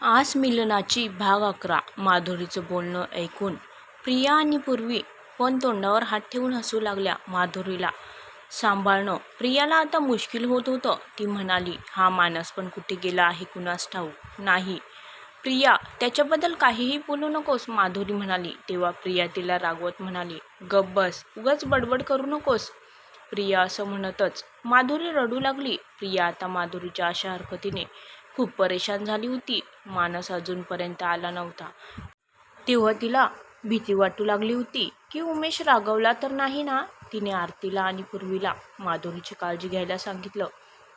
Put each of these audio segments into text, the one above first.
आज मिलनाची भाग अकरा. माधुरीचं बोलणं ऐकून प्रिया आणि पूर्वी पण तोंडावर हात ठेवून हसू लागल्या माधुरीला. सांभाळणं. प्रियाला आता मुश्किल होत होतं. ती म्हणाली हा मानस पण कुठे गेला आहे कुणास ठाऊक? नाही. प्रिया त्याच्याबद्दल काहीही बोलू नकोस माधुरी म्हणाली. तेव्हा प्रिया तिला रागवत म्हणाली गब्बस उगच उगाच बडबड करू नकोस. प्रिया असं म्हणतच माधुरी रडू लागली. प्रिया आता माधुरीच्या अशा हरकतीने खूप परेशान झाली होती. मानस अजूनपर्यंत आला नव्हता. तेव्हा तिला भीती वाटू लागली होती की उमेश रागवला तर नाही ना? तिने आरतीला आणि पूर्वीला माधुरीची काळजी घ्यायला सांगितलं.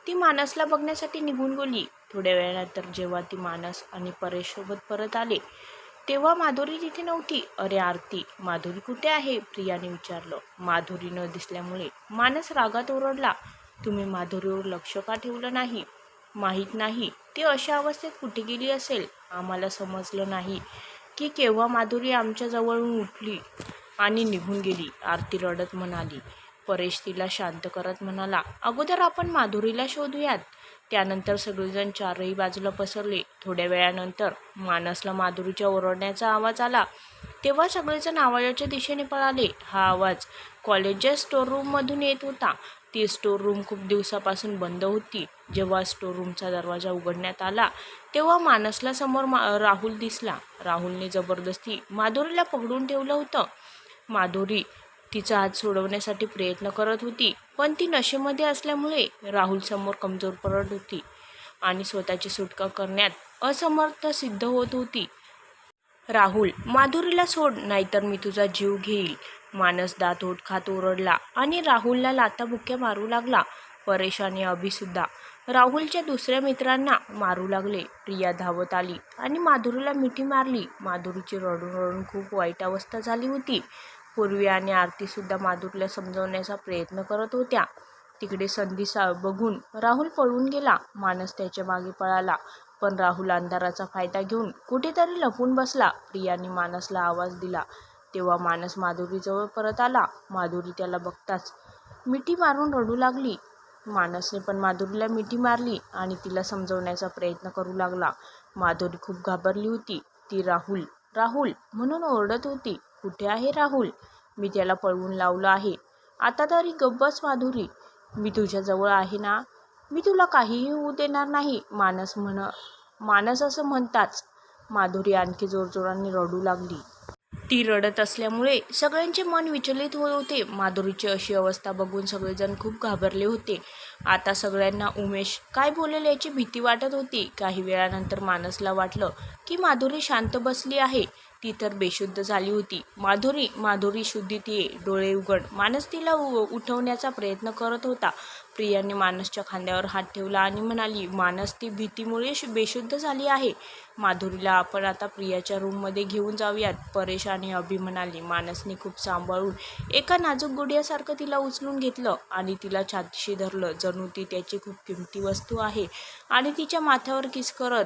ती मानसला बघण्यासाठी निघून गेली. थोड्या वेळानंतर जेव्हा ती मानस आणि परेशसोबत परत आले तेव्हा माधुरी तिथे नव्हती. अरे आरती माधुरी कुठे आहे? प्रियाने विचारलं. माधुरी न दिसल्यामुळे मानस रागात ओरडला. तुम्ही माधुरीवर लक्ष का ठेवलं नाही? माहीत नाही. ती अशा अवस्थेत कुठे गेली असेल? आम्हाला समजलं नाही की केव्हा माधुरी आमच्याजवळून उठली आणि निघून गेली. आरती रडत म्हणाली. परेश तिला शांत करत म्हणाला अगोदर आपण माधुरीला शोधूयात. त्यानंतर सगळेजण चारही बाजूला पसरले. थोड्या वेळानंतर मानसला माधुरीच्या ओरडण्याचा आवाज आला. तेव्हा सगळेजण आवाजाच्या दिशेने पळाले. हा आवाज कॉलेजच्या स्टोर रूममधून येत होता. ती स्टोर रूम खूप दिवसापासून बंद होती. जेव्हा स्टोर रूमचा दरवाजा उघडण्यात आला तेव्हा मानसला समोर मा राहुल दिसला. राहुलने जबरदस्ती माधुरीला पकडून ठेवलं होतं. माधुरी तिचा हात सोडवण्यासाठी प्रयत्न करत होती पण ती नशेमध्ये असल्यामुळे राहुल समोर कमजोर पडत होती आणि स्वतःची सुटका करण्यात असमर्थ सिद्ध होत होती. राहुल माधुरीला सोड नाहीतर मी तुझा जीव घेईल. मानस दात ओठ खात ओरडला आणि राहुलला लाता लाताबुक्क्या मारू लागला. परेशानी अभिसुद्धा राहुलच्या दुसऱ्या मित्रांना मारू लागले. प्रिया धावत आली आणि माधुरीला मिठी मारली. माधुरीची रडून रडून खूप वाईट अवस्था झाली होती. पूर्वी आणि आरतीसुद्धा माधुरीला समजवण्याचा प्रयत्न करत होत्या. तिकडे संधी सा बघून राहुल पळून गेला. मानस त्याच्यामागे पळाला. पण राहुल अंधाराचा फायदा घेऊन कुठेतरी लपून बसला. प्रियाने मानसला आवाज दिला. तेव्हा मानस माधुरीजवळ परत आला. माधुरी त्याला बघताच मिठी मारून रडू लागली. मानसने पण माधुरीला मिठी मारली आणि तिला समजवण्याचा प्रयत्न करू लागला. माधुरी खूप घाबरली होती. ती राहुल राहुल म्हणून ओरडत होती. कुठे आहे राहुल? मी त्याला पळवून लावलं आहे. आता तरी गब्बस माधुरी. मी तुझ्याजवळ आहे ना? मी तुला काहीही होऊ देणार नाही मानस म्हण मानस असं म्हणताच माधुरी आणखी जोरजोराने रडू लागली. ती रडत असल्यामुळे सगळ्यांचे मन विचलित होत होते. माधुरीची अशी अवस्था बघून सगळेजण खूप घाबरले होते. आता सगळ्यांना उमेश काय बोलेल याची भीती वाटत होती. काही वेळानंतर मानसला वाटलं की माधुरी शांत बसली आहे. ती तर बेशुद्ध झाली होती. माधुरी माधुरी शुद्धीत ये डोळे उघड. मानस तिला उ उठवण्याचा प्रयत्न करत होता. प्रियाने मानसच्या खांद्यावर हात ठेवला आणि म्हणाली मानस ती भीतीमुळे बेशुद्ध झाली आहे. माधुरीला आपण आता प्रियाच्या रूममध्ये घेऊन जाऊयात. परेश आणि अभि म्हणाली. मानसने खूप सांभाळून एका नाजूक गुडियासारखं तिला उचलून घेतलं आणि तिला छातीशी धरलं. जणू ती त्याची खूप किमती वस्तू आहे आणि तिच्या माथ्यावर किस करत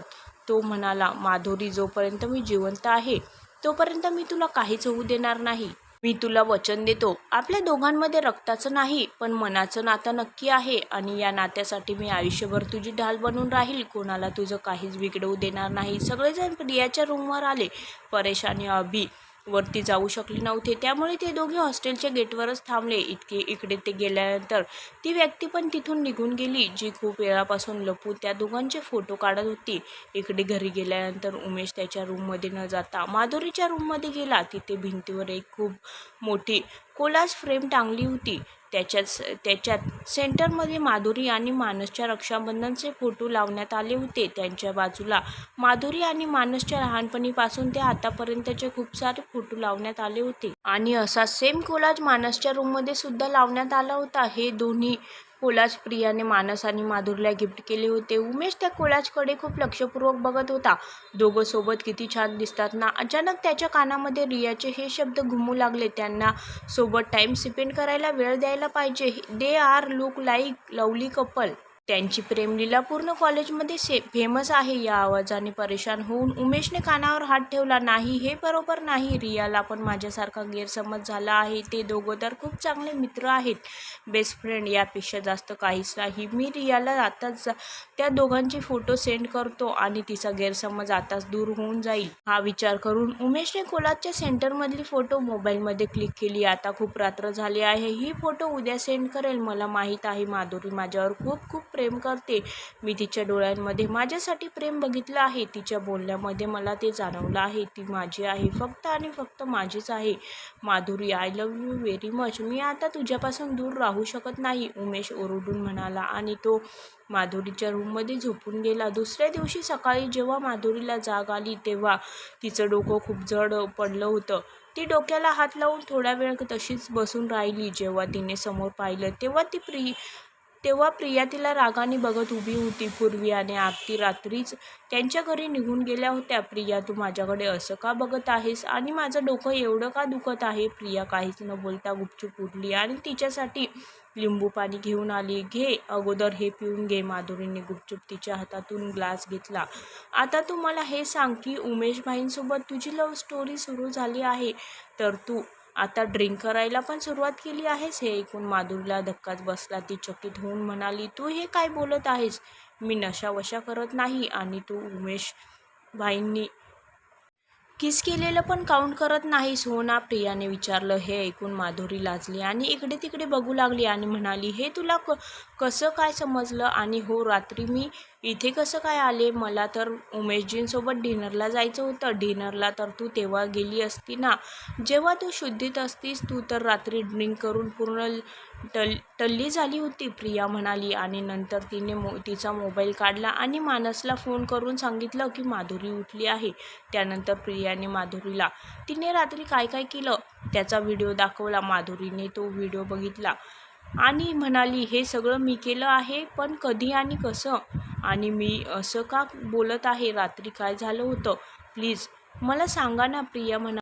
तो म्हणाला माधुरी जोपर्यंत मी जिवंत आहे तोपर्यंत मी तुला काहीच होऊ देणार नाही. मी तुला वचन देतो. आपल्या दोघांमध्ये रक्ताचं नाही पण मनाचं नातं नक्की आहे आणि या नात्यासाठी मी आयुष्यभर तुझी ढाल बनून राहील. कोणाला तुझं काहीच बिघडवू देणार नाही. सगळेजण प्रियाच्या रूमवर आले. परेश आणि अभि वरती जाऊ शकले नव्हते. त्यामुळे ते दोघे हॉस्टेलच्या गेटवरच थांबले. इतके इकडे ते गेल्यानंतर ती व्यक्ती पण तिथून निघून गेली जी खूप वेळापासून लपून त्या दोघांचे फोटो काढत होती. इकडे घरी गेल्यानंतर उमेश त्याच्या रूममध्ये न जाता माधुरीच्या रूममध्ये गेला. तिथे भिंतीवर एक खूप मोठी कोलाज फ्रेम टांगली होती. त्याच्यात त्याच्यात सेंटरमध्ये माधुरी आणि मानसच्या रक्षाबंधनचे फोटो लावण्यात आले होते. त्यांच्या बाजूला माधुरी आणि मानसच्या लहानपणीपासून ते आतापर्यंतचे खूप सारे फोटो लावण्यात आले होते. आणि असा सेम कोलाज मानसच्या रूममध्ये सुद्धा लावण्यात आला होता. हे दोन्ही कोलाज प्रियाने मानस आणि माधुरला गिफ्ट केले होते. उमेश त्या कोलाजकडे खूप लक्षपूर्वक बघत होता. दोघं सोबत किती छान दिसतात ना? अचानक त्याच्या कानामध्ये रियाचे हे शब्द घुमू लागले. त्यांना सोबत टाईम स्पेंड करायला वेळ द्यायला पाहिजे. They are look like lovely couple त्यांची प्रेमलीला पूर्ण कॉलेजमध्ये से फेमस आहे. या आवाजाने परेशान होऊन उमेशने कानावर हात ठेवला. नाही हे बरोबर नाही. रियाला पण माझ्यासारखा गैरसमज झाला आहे. ते दोघं तर खूप चांगले मित्र आहेत. बेस्ट फ्रेंड यापेक्षा जास्त काहीच नाही. मी रियाला आताच जा- त्या दोघांचे फोटो सेंड करतो आणि तिचा गैरसमज आताच दूर होऊन जाईल. हा विचार करून उमेशने कोलाजच्या सेंटरमधली फोटो मोबाईलमध्ये क्लिक केली. आता खूप रात्र झाली आहे. ही फोटो उद्या सेंड करेल. मला माहीत आहे. माधुरी माझ्यावर खूप खूप प्रेम करते. मी तिच्या डोळ्यांमध्ये माझ्यासाठी प्रेम बघितलं आहे. तिच्या बोलण्यामध्ये मला ते जाणवलं आहे. ती माझी आहे. फक्त आणि फक्त माझीच आहे. Madhuri I love you very much मी आता तुझ्यापासून दूर राहू शकत नाही. उमेश ओरडून म्हणाला आणि तो माधुरीच्या रूममध्ये झोपून गेला. दुसऱ्या दिवशी सकाळी जेव्हा माधुरीला जाग आली तेव्हा तिचं डोकं खूप जड पडलं होतं. ती डोक्याला हात लावून थोडा वेळ तशीच बसून राहिली. जेव्हा तिने समोर पाहिलं तेव्हा ती प्रि तेव्हा प्रिया तिला रागाने बघत उभी होती. पूर्वी आणि आरती रात्रीच त्यांच्या घरी निघून गेल्या होत्या. प्रिया तू माझ्याकडे असं का बघत आहेस? आणि माझं डोकं एवढं का दुखत आहे? प्रिया काहीच न बोलता गुपचूप उठली आणि तिच्यासाठी लिंबू पाणी घेऊन आली. घे अगोदर हे पिऊन घे माधुरीने गुपचूप तिच्या हातातून ग्लास घेतला. आता तू मला हे सांग की उमेश भाईंसोबत तुझी लव्ह स्टोरी सुरू झाली आहे. तर तू आता ड्रिंक करायला पण सुरुवात केली आहेस? हे ऐकून माधुरीला धक्काच बसला. ती चकित होऊन म्हणाली तू हे काय बोलत आहेस? मी नशावशा करत नाही आणि तू उमेश भाईंनी किस केलेलं पण काउंट करत नाहीस? हो ना प्रियाने विचारलं. हे ऐकून माधुरी लाजली आणि इकडे तिकडे बघू लागली आणि म्हणाली हे तुला क कसं काय समजलं? आणि हो रात्री मी इथे कसं काय आले? मला तर उमेशजींसोबत डिनरला जायचं होतं. डिनरला तर तू तेव्हा गेली असती ना. जेव्हा तू शुद्धीत असतीस तू तर रात्री ड्रिंक करून पूर्ण टल टल्ली झाली होती प्रिया म्हणाली. आणि नंतर तिने मो तिचा मोबाईल काढला आणि मानसला फोन करून सांगितलं की माधुरी उठली आहे. त्यानंतर प्रियाने माधुरीला तिने रात्री काय काय केलं? त्याचा व्हिडिओ दाखवला. माधुरीने तो व्हिडिओ बघितला आणि म्हणाली हे सगळं मी केलं आहे पण कधी आणि कसं? आणि मी असं का बोलत आहे? रात्री काय झालं होतं? प्लीज मला सांगा ना प्रिया म्हणा.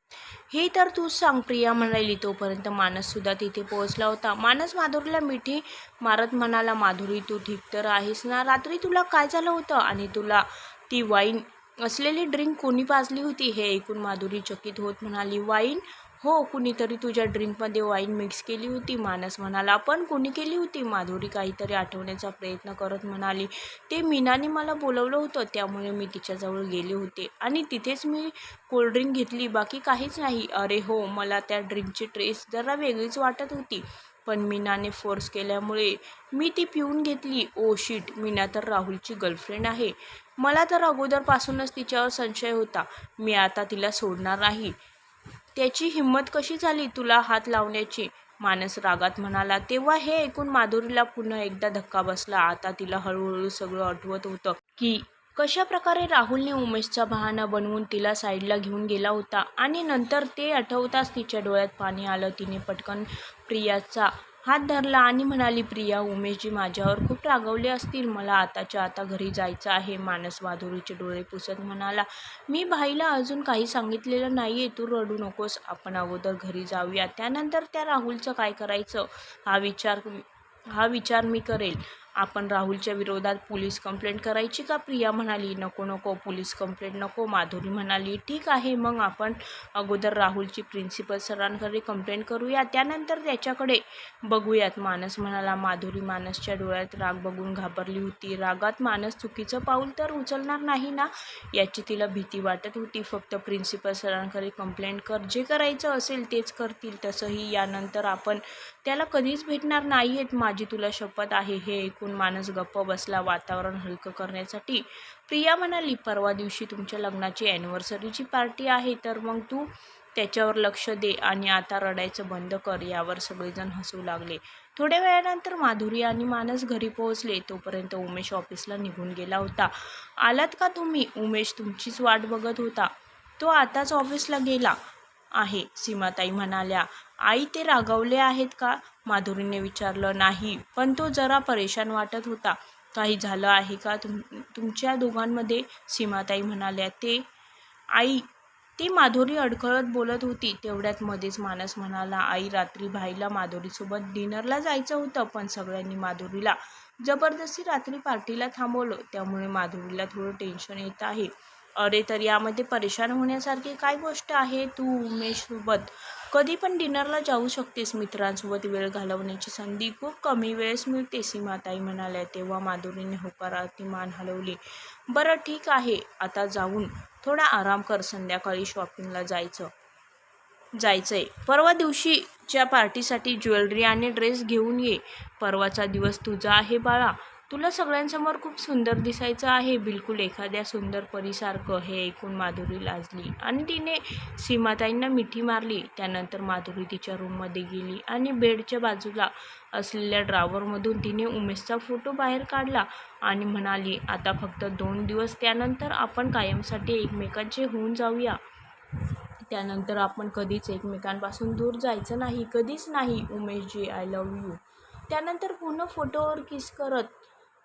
हे तर तूच सांग प्रिया म्हणाली तोपर्यंत मानससुद्धा तिथे पोहोचला होता. मानस माधुरीला मिठी मारत म्हणाला माधुरी तू ठीक तर आहेस ना? रात्री तुला काय झालं होतं? आणि तुला ती वाईन असलेली ड्रिंक कोणी पाजली होती? हे ऐकून माधुरी चकित होत म्हणाली वाईन हो कुणीतरी तुझ्या ड्रिंकमध्ये वाईन मिक्स केली होती मानस म्हणाला. पण कोणी केली होती? माधुरी काहीतरी आठवण्याचा प्रयत्न करत म्हणाली. ते मीनाने मला बोलवलं होतं त्यामुळे मी तिच्याजवळ गेले होते. आणि तिथेच मी कोल्ड्रिंक घेतली बाकी काहीच नाही. अरे हो मला त्या ड्रिंकची ट्रेस जरा वेगळीच वाटत होती पण मीनाने फोर्स केल्यामुळे मी ती पिऊन घेतली. ओ शीट मीना तर राहुलची गर्लफ्रेंड आहे. मला तर अगोदरपासूनच तिच्यावर संशय होता. मी आता तिला सोडणार नाही. त्याची हिंमत कशी झाली तुला हात लावण्याची? मानस रागात म्हणाला तेव्हा हे ऐकून माधुरीला पुन्हा एकदा धक्का बसला. आता तिला हळूहळू सगळं आठवत होतं की कशा प्रकारे राहुलने उमेशचा बहाणा बनवून तिला साईडला घेऊन गेला होता आणि नंतर ते आठवताच तिच्या डोळ्यात पाणी आलं. तिने पटकन प्रियाचा हात धरला आणि म्हणाली प्रिया उमेशजी माझ्यावर खूप रागवले असतील. मला आताच्या आता घरी जायचं आहे. मानस माधुरीचे डोळे पुसत म्हणाला मी भाईला अजून काही सांगितलेलं नाही आहे तू रडू नकोस. आपण अगोदर घरी जाऊया. त्यानंतर त्या राहुलचं काय करायचं? हा विचार हा विचार मी करेल. आपण राहुलच्या विरोधात पोलीस कंप्लेंट करायची का? प्रिया म्हणाली नको नको पोलीस कंप्लेंट नको. माधुरी म्हणाली ठीक आहे मग आपण अगोदर राहुलची प्रिन्सिपल सरांकडे कंप्लेंट करूया. त्यानंतर त्याच्याकडे बघूयात मानस म्हणाला. माधुरी मानसच्या डोळ्यात राग बघून घाबरली होती. रागात मानस चुकीचं पाऊल तर उचलणार नाही ना? याची तिला भीती वाटत होती. फक्त प्रिन्सिपल सरांकडे कंप्लेंट कर. जे करायचं असेल तेच करतील. तसंही यानंतर आपण त्याला कधीच भेटणार नाही आहेत माझी तुला शपथ आहे. हे ऐकून मानस गप्प बसला वातावरण हलकं करण्यासाठी. प्रिया म्हणाली परवा दिवशी तुमच्या लग्नाची ॲनिव्हर्सरीची पार्टी आहे तर मग तू त्याच्यावर लक्ष दे आणि आता रडायचं बंद कर यावर सगळेजण हसू लागले. थोड्या वेळानंतर माधुरी आणि मानस घरी पोहोचले. तोपर्यंत उमेश ऑफिसला निघून गेला होता. आलात का तुम्ही? उमेश तुमचीच वाट बघत होता. तो आताच ऑफिसला गेला आहे सीमाताई म्हणाल्या. आई ते रागावले आहेत का? माधुरीने विचारलं नाही पण तो जरा परेशान वाटत होता. काही झालं आहे का? तुम तुमच्या दोघांमध्ये सीमाताई म्हणाल्या ते आई ती माधुरी अडखळत बोलत होती. तेवढ्यात मध्येच मानस म्हणाला आई रात्री भाईला माधुरीसोबत डिनरला जायचं होतं पण सगळ्यांनी माधुरीला जबरदस्ती रात्री पार्टीला थांबवलं. त्यामुळे माधुरीला थोडं टेन्शन येत आहे. अरे तर यामध्ये परेशान होण्यासारखी काय गोष्ट आहे? तू उमेशसोबत कधी पण डिनरला जाऊ शकतेस मित्रांसोबत वेळ घालवण्याची संधी खूप कमी वेळेस मिळते सीमाताई म्हणाल्या. तेव्हा माधुरीने होकारार्थी मान हलवली. बरं ठीक आहे आता जाऊन थोडा आराम कर संध्याकाळी शॉपिंगला जायचं. जायचंय. परवा दिवशीच्या पार्टीसाठी ज्वेलरी आणि ड्रेस घेऊन ये. परवाचा दिवस तुझा आहे बाळा. तुला सगळ्यांसमोर खूप सुंदर दिसायचं आहे. बिलकुल एखाद्या सुंदर परीसारखं. हे ऐकून माधुरी लाजली आणि तिने सीमाताईंना मिठी मारली. त्यानंतर माधुरी तिच्या रूममध्ये गेली आणि बेडच्या बाजूला असलेल्या ड्रावरमधून तिने उमेशचा फोटो बाहेर काढला आणि म्हणाली आता फक्त दोन दिवस त्यानंतर आपण कायमसाठी एकमेकांचे होऊन जाऊया. त्यानंतर आपण कधीच एकमेकांपासून दूर जायचं नाही. कधीच नाही. उमेशजी आय लव्ह यू त्यानंतर पुन्हा फोटोवर किस करत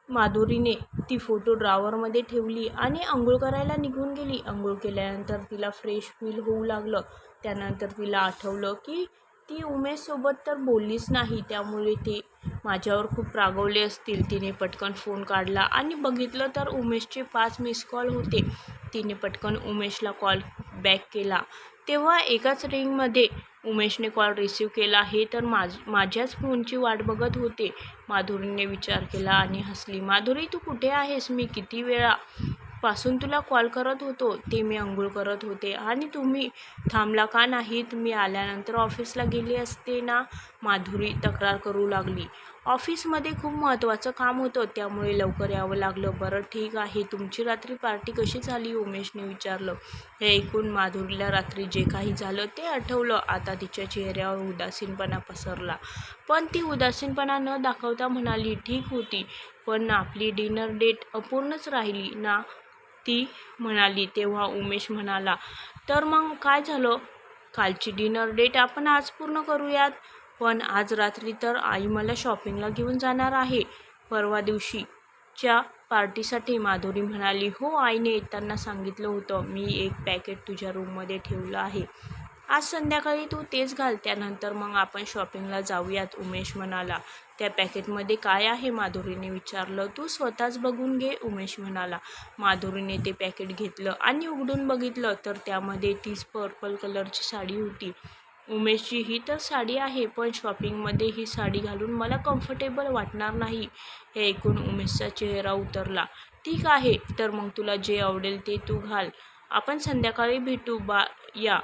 माधुरीने ती फोटो ड्रावरमध्ये ठेवली आणि आंघोळ करायला निघून गेली. आंघोळ केल्यानंतर तिला फ्रेश फील होऊ लागलं. त्यानंतर तिला आठवलं की ती उमेशसोबत तर बोललीच नाही. त्यामुळे ते माझ्यावर खूप रागवले असतील. तिने पटकन फोन काढला आणि बघितलं तर उमेशचे पाच मिस कॉल होते. तिने पटकन उमेशला कॉल बॅक केला. तेव्हा एकाच रिंगमध्ये उमेशने कॉल रिसीव केला. हे तर माझ माझ्याच फोनची वाट बघत होते. माधुरीने विचार केला आणि हसली. माधुरी तू कुठे आहेस? मी किती वेळा पासून तुला कॉल करत होतो? ते मी अंघोळ करत होते. आणि तुम्ही थांबला का नाहीत? मी आल्यानंतर ऑफिसला गेली असते ना? माधुरी तक्रार करू लागली. ऑफिसमध्ये खूप महत्त्वाचं काम होतं त्यामुळे लवकर यावं लागलं. बरं ठीक आहे. तुमची रात्री पार्टी कशी झाली? उमेशने विचारलं. हे ऐकून माधुरीला रात्री जे काही झालं ते आठवलं. आता तिच्या चेहऱ्यावर उदासीनपणा पसरला. पण ती उदासीनपणा न दाखवता म्हणाली ठीक होती पण आपली डिनर डेट अपूर्णच राहिली ना? ती म्हणाली. तेव्हा उमेश म्हणाला तर मग काय झालं? कालची डिनर डेट आपण आज पूर्ण करूयात? पण आज रात्री तर आई मला शॉपिंगला घेऊन जाणार आहे. परवा दिवशीच्या पार्टीसाठी माधुरी म्हणाली हो आईने येताना सांगितलं होतं मी एक पॅकेट तुझ्या रूममध्ये ठेवलं आहे. आज संध्याकाळी तू तेच घाल त्यानंतर मग आपण शॉपिंगला जाऊयात उमेश म्हणाला. त्या पॅकेटमध्ये काय आहे? माधुरीने विचारलं. तू स्वतःच बघून घे उमेश म्हणाला. माधुरीने ते पॅकेट घेतलं आणि उघडून बघितलं तर त्यामध्ये तीच पर्पल कलरची साडी होती. उमेशची ही तर साडी आहे पण शॉपिंगमध्ये ही साडी घालून मला कम्फर्टेबल वाटणार नाही. हे ऐकून उमेशचा चेहरा उतरला. ठीक आहे तर मग तुला जे आवडेल ते तू घाल. आपण संध्याकाळी भेटू बा या.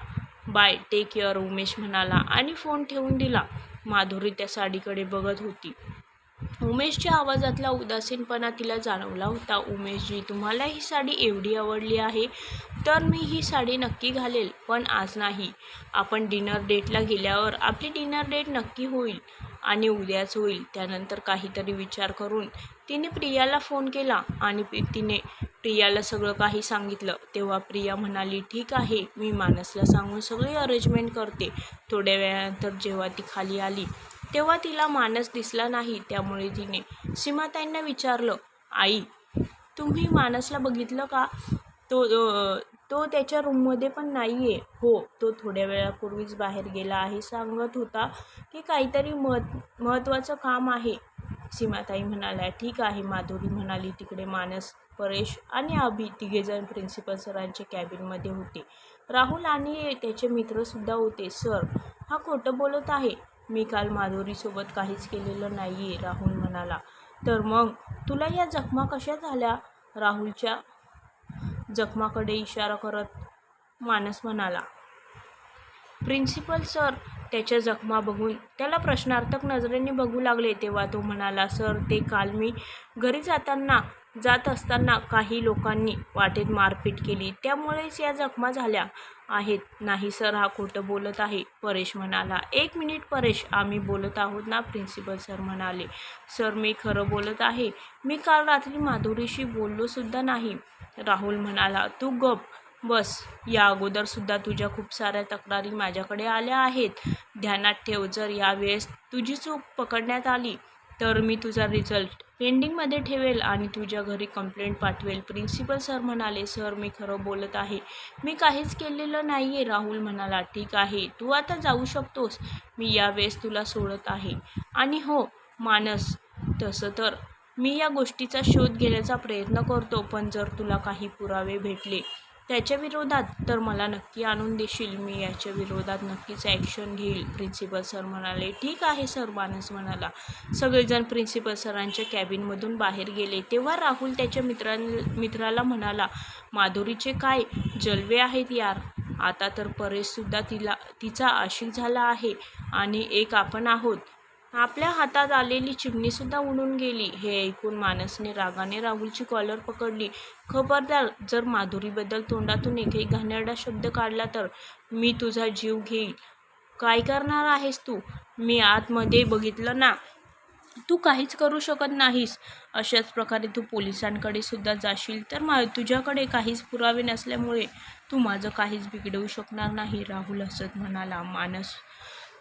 बाय टेक केअर उमेश म्हणाला आणि फोन ठेवून दिला. माधुरी त्या साडीकडे बघत होती. उमेशच्या आवाजातला उदासीनपणा तिला जाणवला होता. उमेशजी तुम्हाला ही साडी एवढी आवडली आहे तर मी ही साडी नक्की घालेल पण आज नाही. आपण डिनर डेटला गेल्यावर आपली डिनर डेट नक्की होईल आणि उद्याच होईल. त्यानंतर काहीतरी विचार करून तिने प्रियाला फोन केला आणि तिने प्रियाला सगळं काही सांगितलं. तेव्हा प्रिया म्हणाली ठीक आहे मी मानसला सांगून सगळी अरेंजमेंट करते. थोड्या वेळानंतर जेव्हा ती खाली आली तेव्हा तिला मानस दिसला नाही त्यामुळे तिने सीमाताईंना विचारलं आई तुम्ही मानसला बघितलं का? तो तो त्याच्या रूममध्ये पण नाही आहे हो तो थोड्या वेळापूर्वीच बाहेर गेला आहे सांगत होता की काहीतरी महत् महत्त्वाचं काम आहे. सीमाताई म्हणाल्या ठीक आहे माधुरी म्हणाली तिकडे मानस परेश आणि अभि तिघेजण प्रिन्सिपल सरांच्या कॅबिनमध्ये होते. राहुल आणि त्याचे मित्रसुद्धा होते. सर हा खोटं बोलत आहे. मी काल माधुरीसोबत काहीच केलेलं नाही आहे राहुल म्हणाला. तर मग? तुला या जखमा कशा झाल्या? राहुलच्या जखमाकडे इशारा करत मानस म्हणाला. प्रिन्सिपल सर त्याच्या जखमा बघून त्याला प्रश्नार्थक नजरेने बघू लागले तेव्हा तो म्हणाला सर ते काल मी घरी जाताना जात असताना काही लोकांनी वाटेत मारपीट केली. त्यामुळेच या जखमा झाल्या. आहेत. नाही सर हा खोटं बोलत आहे. परेश म्हणाला. एक मिनिट परेश. आम्ही बोलत आहोत ना प्रिन्सिपल सर म्हणाले. सर मी खरं बोलत आहे. मी काल रात्री माधुरीशी बोललोसुद्धा नाही. राहुल म्हणाला तू गप. बस. या अगोदरसुद्धा तुझ्या खूप साऱ्या तक्रारी माझ्याकडे आल्या आहेत. ध्यानात ठेव. जर यावेळेस तुझी चूक पकडण्यात आली तर मी तुझा रिझल्ट पेंडिंगमध्ये ठेवेल आणि तुझ्या घरी कंप्लेंट पाठवेल. प्रिन्सिपल सर म्हणाले सर मी खरं बोलत आहे. मी काहीच केलेलं नाही आहे राहुल म्हणाला. ठीक आहे. तू आता जाऊ शकतोस. मी यावेळेस तुला सोडत आहे. आणि हो मानस. तसं तर. मी या गोष्टीचा शोध घेण्याचा प्रयत्न करतो पण जर तुला काही पुरावे भेटले त्याच्या विरोधात तर मला नक्की आणून देशील. मी याच्या विरोधात नक्कीच ॲक्शन घेईल. प्रिन्सिपल सर म्हणाले ठीक आहे सर मानस म्हणाला. सगळेजण प्रिन्सिपल सरांच्या कॅबिनमधून बाहेर गेले. तेव्हा राहुल त्याच्या मित्रां मित्राला म्हणाला माधुरीचे काय? जलवे आहेत यार. आता तर परेशसुद्धा तिला तिचा आशिक झाला आहे. आणि एक आपण आहोत. आपल्या हातात आलेली चिमणीसुद्धा उडून गेली. हे ऐकून मानसने रागाने राहुलची कॉलर पकडली. खबरदार जर माधुरीबद्दल तोंडातून एकही घाणेरडा शब्द काढला तर मी तुझा जीव घेईल. काय करणार आहेस तू? मी आतमध्ये बघितलं ना. तू काहीच करू शकत नाहीस. अशाच प्रकारे तू पोलिसांकडे सुद्धा जाशील तर मा तुझ्याकडे काहीच पुरावे नसल्यामुळे तू माझं काहीच बिघडवू शकणार नाही राहुल हसत म्हणाला. मानस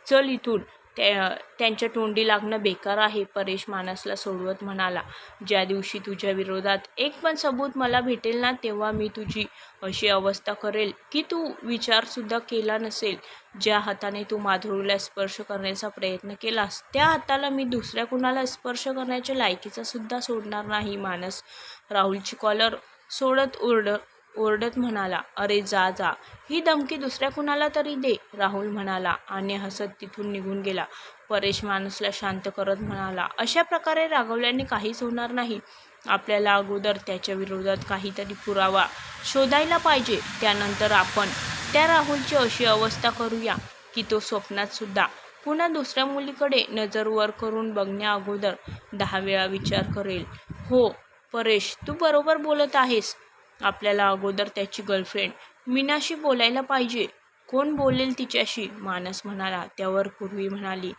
चल इथून. त्या त्यांच्या तोंडी लागणं बेकार आहे परेश मानसला सोडवत म्हणाला. ज्या दिवशी तुझ्या विरोधात एक पण सबूत मला भेटेल ना तेव्हा मी तुझी अशी अवस्था करेल की तू विचारसुद्धा केला नसेल. ज्या हाताने तू माधुरीला स्पर्श करण्याचा प्रयत्न केलास त्या हाताला मी दुसऱ्या कुणाला स्पर्श करण्याच्या लायकीचा सुद्धा सोडणार नाही मानस. राहुलची कॉलर सोडत ओरड ओरडत म्हणाला अरे जा जा. ही धमकी दुसऱ्या कुणाला तरी दे राहुल म्हणाला. आणि हसत तिथून निघून गेला. परेश माणूसला शांत करत म्हणाला अशा प्रकारे रागवल्याने काहीच होणार नाही. आपल्याला अगोदर त्याच्या विरोधात काहीतरी पुरावा शोधायला पाहिजे. त्यानंतर आपण त्या राहुलची अशी अवस्था करूया की तो स्वप्नात सुद्धा पुन्हा दुसऱ्या मुलीकडे नजर वर करून बघण्या अगोदर दहा वेळा विचार करेल. हो परेश तू बरोबर बोलत आहेस. आपल्याला अगोदर त्याची गर्लफ्रेंड मीनाशी बोलायला पाहिजे. कोण बोलेल तिच्याशी? मानस म्हणाला. त्यावर पूर्वी म्हणाली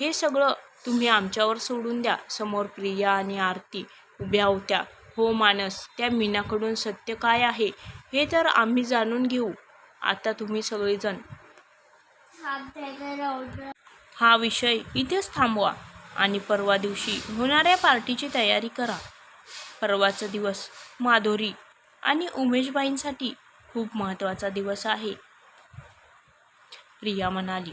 हे सगळं तुम्ही आमच्यावर सोडून द्या. समोर प्रिया आणि आरती उभ्या होत्या. हो मानस त्या मीनाकडून सत्य काय आहे हे तर आम्ही जाणून घेऊ. आता तुम्ही सगळेजण हा विषय इथेच थांबवा आणि परवा दिवशी होणाऱ्या पार्टीची तयारी करा. परवाचा दिवस माधुरी आणि उमेशबाईंसाठी खूप महत्त्वाचा दिवस आहे. प्रिया म्हणाली